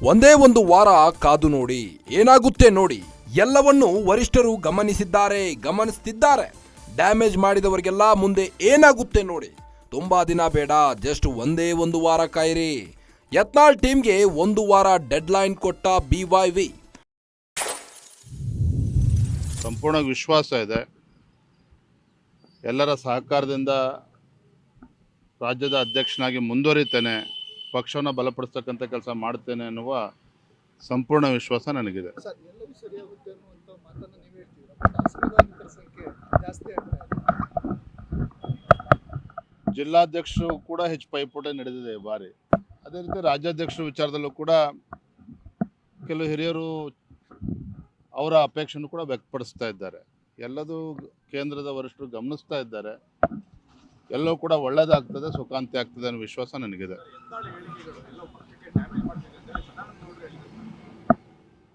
ಒಂದೇ ಒಂದು ವಾರ ಕಾದು ನೋಡಿ, ಏನಾಗುತ್ತೆ ನೋಡಿ. ಎಲ್ಲವನ್ನೂ ವರಿಷ್ಠರು ಗಮನಿಸಿದ್ದಾರೆ, ಗಮನಿಸ್ತಿದ್ದಾರೆ. ಡ್ಯಾಮೇಜ್ ಮಾಡಿದವರಿಗೆಲ್ಲ ಮುಂದೆ ಏನಾಗುತ್ತೆ ನೋಡಿ. ತುಂಬಾ ದಿನ ಬೇಡ, ಜಸ್ಟ್ ಒಂದೇ ಒಂದು ವಾರ ಕಾಯಿರಿ. ಯತ್ನಾಳ್ ಟೀಮ್ಗೆ ಒಂದು ವಾರ ಡೆಡ್ಲೈನ್ ಕೊಟ್ಟ ಬಿ ವೈ ವಿ. ಸಂಪೂರ್ಣ ವಿಶ್ವಾಸ ಇದೆ. ಎಲ್ಲರ ಸಹಕಾರದಿಂದ ರಾಜ್ಯದ ಅಧ್ಯಕ್ಷನಾಗಿ ಮುಂದುವರಿತೇನೆ. ಪಕ್ಷವನ್ನು ಬಲಪಡಿಸ್ತಕ್ಕಂಥ ಕೆಲಸ ಮಾಡ್ತೇನೆ ಅನ್ನುವ ಸಂಪೂರ್ಣ ವಿಶ್ವಾಸ ನನಗಿದೆ. ಜಿಲ್ಲಾಧ್ಯಕ್ಷರು ಕೂಡ ಹೆಚ್ಚು ಪೈಪೋಟಿ ನಡೆದಿದೆ ಈ ಬಾರಿ. ಅದೇ ರೀತಿ ರಾಜ್ಯಾಧ್ಯಕ್ಷರ ವಿಚಾರದಲ್ಲೂ ಕೂಡ ಕೆಲವು ಹಿರಿಯರು ಅವರ ಅಪೇಕ್ಷೆಯನ್ನು ಕೂಡ ವ್ಯಕ್ತಪಡಿಸ್ತಾ ಇದ್ದಾರೆ. ಎಲ್ಲದೂ ಕೇಂದ್ರದ ವರಿಷ್ಠರು ಗಮನಿಸ್ತಾ ಇದ್ದಾರೆ. ಎಲ್ಲವೂ ಕೂಡ ಒಳ್ಳೇದಾಗ್ತದೆ, ಸುಖಾಂತಿ ಆಗ್ತದೆ ಅನ್ನೋ ವಿಶ್ವಾಸ ನನಗಿದೆ.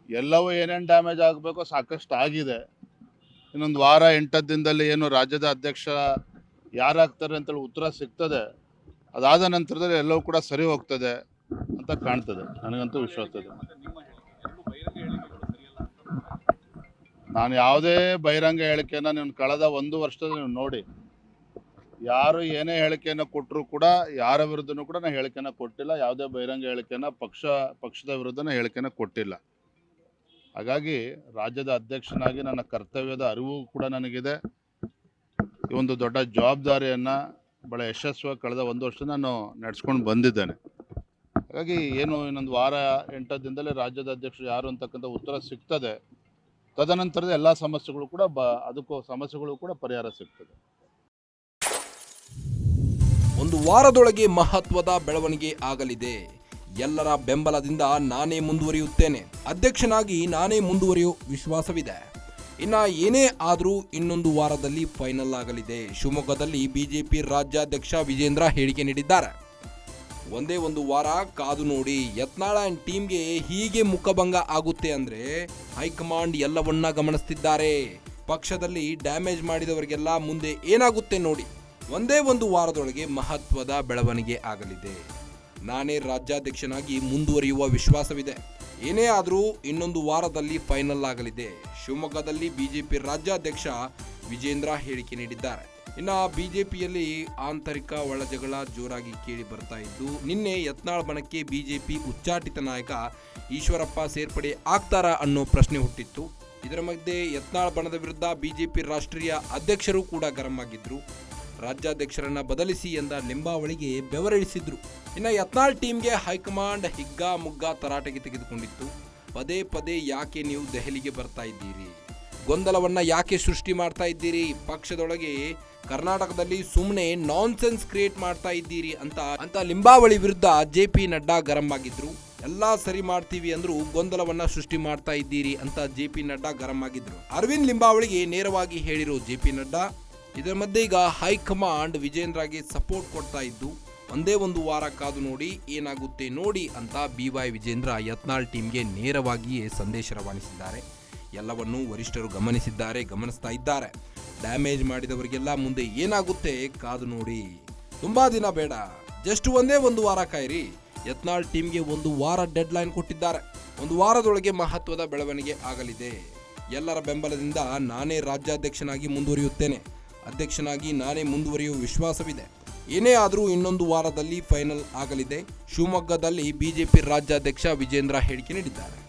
ಎಲ್ಲವೂ ಏನೇನು ಡ್ಯಾಮೇಜ್ ಆಗಬೇಕೋ ಸಾಕಷ್ಟು ಆಗಿದೆ ಇನ್ನೊಂದು ವಾರ, ಎಂಟತ್ತು ದಿನದಲ್ಲಿ ಏನು ರಾಜ್ಯದ ಅಧ್ಯಕ್ಷ ಯಾರಾಗ್ತಾರೆ ಅಂತೇಳಿ ಉತ್ತರ ಸಿಗ್ತದೆ. ಅದಾದ ನಂತರದಲ್ಲಿ ಎಲ್ಲವೂ ಕೂಡ ಸರಿ ಹೋಗ್ತದೆ ಅಂತ ಕಾಣ್ತದೆ. ನನಗಂತೂ ವಿಶ್ವಾಸ ಇದೆ. ನಾನು ಯಾವುದೇ ಬಹಿರಂಗ ಹೇಳಿಕೆಯನ್ನು ನೀವು ಕಳೆದ ಒಂದು ವರ್ಷದಲ್ಲಿ ನೀವು ನೋಡಿ. ಯಾರು ಏನೇ ಹೇಳಿಕೆಯನ್ನು ಕೊಟ್ಟರು ಕೂಡ ಯಾರ ವಿರುದ್ಧನೂ ಕೂಡ ನಾನು ಹೇಳಿಕೆನ ಕೊಟ್ಟಿಲ್ಲ. ಯಾವುದೇ ಬಹಿರಂಗ ಹೇಳಿಕೆನ ಪಕ್ಷ, ಪಕ್ಷದ ವಿರುದ್ಧನ ಹೇಳಿಕೆನ ಕೊಟ್ಟಿಲ್ಲ. ಹಾಗಾಗಿ ರಾಜ್ಯದ ಅಧ್ಯಕ್ಷನಾಗಿ ನನ್ನ ಕರ್ತವ್ಯದ ಅರಿವು ಕೂಡ ನನಗಿದೆ. ಈ ಒಂದು ದೊಡ್ಡ ಜವಾಬ್ದಾರಿಯನ್ನು ಭಾಳ ಯಶಸ್ವಿಯಾಗಿ ಕಳೆದ ಒಂದು ವರ್ಷ ನಾನು ನಡೆಸ್ಕೊಂಡು ಬಂದಿದ್ದೇನೆ. ಹಾಗಾಗಿ ಏನು ಇನ್ನೊಂದು ವಾರ, ಎಂಟು ದಿನದಲ್ಲಿ ರಾಜ್ಯದ ಅಧ್ಯಕ್ಷರು ಯಾರು ಅಂತಕ್ಕಂಥ ಉತ್ತರ ಸಿಗ್ತದೆ. ತದನಂತರದ ಎಲ್ಲ ಸಮಸ್ಯೆಗಳು ಕೂಡ ಬ, ಅದಕ್ಕೂ ಸಮಸ್ಯೆಗಳು ಕೂಡ ಪರಿಹಾರ ಸಿಗ್ತದೆ. ಒಂದು ವಾರದೊಳಗೆ ಮಹತ್ವದ ಬೆಳವಣಿಗೆ ಆಗಲಿದೆ. ಎಲ್ಲರ ಬೆಂಬಲದಿಂದ ನಾನೇ ಮುಂದುವರಿಯುತ್ತೇನೆ. ಅಧ್ಯಕ್ಷನಾಗಿ ನಾನೇ ಮುಂದುವರಿಯೋ ವಿಶ್ವಾಸವಿದೆ. ಇನ್ನ ಏನೇ ಆದರೂ ಇನ್ನೊಂದು ವಾರದಲ್ಲಿ ಫೈನಲ್ ಆಗಲಿದೆ. ಶಿವಮೊಗ್ಗದಲ್ಲಿ ಬಿಜೆಪಿ ರಾಜ್ಯಾಧ್ಯಕ್ಷ ವಿಜೇಂದ್ರ ಹೇಳಿಕೆ ನೀಡಿದ್ದಾರೆ. ಒಂದೇ ಒಂದು ವಾರ ಕಾದು ನೋಡಿ ಯತ್ನಾಳ ಆ್ಯಂಡ್ ಟೀಮ್ಗೆ ಹೀಗೆ ಮುಖಭಂಗ ಆಗುತ್ತೆ ಅಂದರೆ ಹೈಕಮಾಂಡ್ ಎಲ್ಲವನ್ನ ಗಮನಿಸ್ತಿದ್ದಾರೆ. ಪಕ್ಷದಲ್ಲಿ ಡ್ಯಾಮೇಜ್ ಮಾಡಿದವರಿಗೆಲ್ಲ ಮುಂದೆ ಏನಾಗುತ್ತೆ ನೋಡಿ. ಒಂದೇ ಒಂದು ವಾರದೊಳಗೆ ಮಹತ್ವದ ಬೆಳವಣಿಗೆ ಆಗಲಿದೆ. ನಾನೇ ರಾಜ್ಯಾಧ್ಯಕ್ಷನಾಗಿ ಮುಂದುವರಿಯುವ ವಿಶ್ವಾಸವಿದೆ. ಏನೇ ಆದರೂ ಇನ್ನೊಂದು ವಾರದಲ್ಲಿ ಫೈನಲ್ ಆಗಲಿದೆ. ಶಿವಮೊಗ್ಗದಲ್ಲಿ ಬಿಜೆಪಿ ರಾಜ್ಯಾಧ್ಯಕ್ಷ ವಿಜೇಂದ್ರ ಹೇಳಿಕೆ ನೀಡಿದ್ದಾರೆ. ಇನ್ನು ಬಿಜೆಪಿಯಲ್ಲಿ ಆಂತರಿಕ ಒಳಜಗಳ ಜೋರಾಗಿ ಕೇಳಿ ಬರ್ತಾ ಇದ್ದು, ನಿನ್ನೆ ಯತ್ನಾಳ್ ಬಣಕ್ಕೆ ಬಿಜೆಪಿ ಉಚ್ಚಾಟಿತ ನಾಯಕ ಈಶ್ವರಪ್ಪ ಸೇರ್ಪಡೆ ಆಗ್ತಾರಾ ಅನ್ನೋ ಪ್ರಶ್ನೆ ಹುಟ್ಟಿತ್ತು. ಇದರ ಮಧ್ಯೆ ಯತ್ನಾಳ್ ಬಣದ ವಿರುದ್ಧ ಬಿಜೆಪಿ ರಾಷ್ಟ್ರೀಯ ಅಧ್ಯಕ್ಷರು ಕೂಡ ಗರಂ ಆಗಿದ್ರು. ರಾಜ್ಯಾಧ್ಯಕ್ಷರನ್ನ ಬದಲಿಸಿ ಎಂದ ಲಿಂಬಾವಳಿಗೆ ಬೆವರಿಳಿಸಿದ್ರು. ಇನ್ನು ಯತ್ನಾಳ್ ಟೀಮ್ಗೆ ಹೈಕಮಾಂಡ್ ಹಿಗ್ಗಾ ಮುಗ್ಗಾ ತರಾಟೆಗೆ ತೆಗೆದುಕೊಂಡಿತ್ತು. ಪದೇ ಪದೇ ಯಾಕೆ ನೀವು ದೆಹಲಿಗೆ ಬರ್ತಾ ಇದ್ದೀರಿ? ಗೊಂದಲವನ್ನ ಯಾಕೆ ಸೃಷ್ಟಿ ಮಾಡ್ತಾ ಇದ್ದೀರಿ? ಪಕ್ಷದೊಳಗೆ ಕರ್ನಾಟಕದಲ್ಲಿ ಸುಮ್ಮನೆ ನಾನ್ಸೆನ್ಸ್ ಕ್ರಿಯೇಟ್ ಮಾಡ್ತಾ ಇದ್ದೀರಿ ಅಂತ ಅಂತ ಲಿಂಬಾವಳಿ ವಿರುದ್ಧ ಜೆ ಪಿ ನಡ್ಡಾ ಗರಂ ಆಗಿದ್ರು. ಎಲ್ಲ ಸರಿ ಮಾಡ್ತೀವಿ ಅಂದ್ರೂ ಗೊಂದಲವನ್ನ ಸೃಷ್ಟಿ ಮಾಡ್ತಾ ಇದ್ದೀರಿ ಅಂತ ಜೆ ಪಿ ನಡ್ಡಾ ಗರಂ ಆಗಿದ್ರು. ಅರವಿಂದ್ ಲಿಂಬಾವಳಿಗೆ ನೇರವಾಗಿ ಹೇಳಿರೋ ಜೆ ಪಿ ನಡ್ಡಾ ಇದರ ಮಧ್ಯೆ ಈಗ ಹೈಕಮಾಂಡ್ ವಿಜೇಂದ್ರಗೆ ಸಪೋರ್ಟ್ ಕೊಡ್ತಾ ಇದ್ದು, ಒಂದೇ ಒಂದು ವಾರ ಕಾದು ನೋಡಿ ಏನಾಗುತ್ತೆ ನೋಡಿ ಅಂತ ಬಿ ವೈ ವಿಜೇಂದ್ರ ಯತ್ನಾಳ್ ಟೀಮ್ಗೆ ನೇರವಾಗಿಯೇ ಸಂದೇಶ ರವಾನಿಸಿದ್ದಾರೆ. ಎಲ್ಲವನ್ನೂ ವರಿಷ್ಠರು ಗಮನಿಸಿದ್ದಾರೆ, ಗಮನಿಸ್ತಾ ಇದ್ದಾರೆ. ಡ್ಯಾಮೇಜ್ ಮಾಡಿದವರಿಗೆಲ್ಲ ಮುಂದೆ ಏನಾಗುತ್ತೆ ಕಾದು ನೋಡಿ. ತುಂಬಾ ದಿನ ಬೇಡ ಜಸ್ಟ್ ಒಂದೇ ಒಂದು ವಾರ ಕಾಯಿರಿ. ಯತ್ನಾಳ್ ಟೀಮ್ಗೆ ಒಂದು ವಾರ ಡೆಡ್ ಲೈನ್ ಕೊಟ್ಟಿದ್ದಾರೆ. ಒಂದು ವಾರದೊಳಗೆ ಮಹತ್ವದ ಬೆಳವಣಿಗೆ ಆಗಲಿದೆ. ಎಲ್ಲರ ಬೆಂಬಲದಿಂದ ನಾನೇ ರಾಜ್ಯಾಧ್ಯಕ್ಷನಾಗಿ ಮುಂದುವರಿಯುತ್ತೇನೆ. ಅಧ್ಯಕ್ಷನಾಗಿ ನಾನೇ ಮುಂದುವರಿಯುವ ವಿಶ್ವಾಸವಿದೆ. ಏನೇ ಆದರೂ ಇನ್ನೊಂದು ವಾರದಲ್ಲಿ ಫೈನಲ್ ಆಗಲಿದೆ. ಶಿವಮೊಗ್ಗದಲ್ಲಿ ಬಿಜೆಪಿ ರಾಜ್ಯಾಧ್ಯಕ್ಷ ವಿಜೇಂದ್ರ ಹೇಳಿಕೆ ನೀಡಿದ್ದಾರೆ.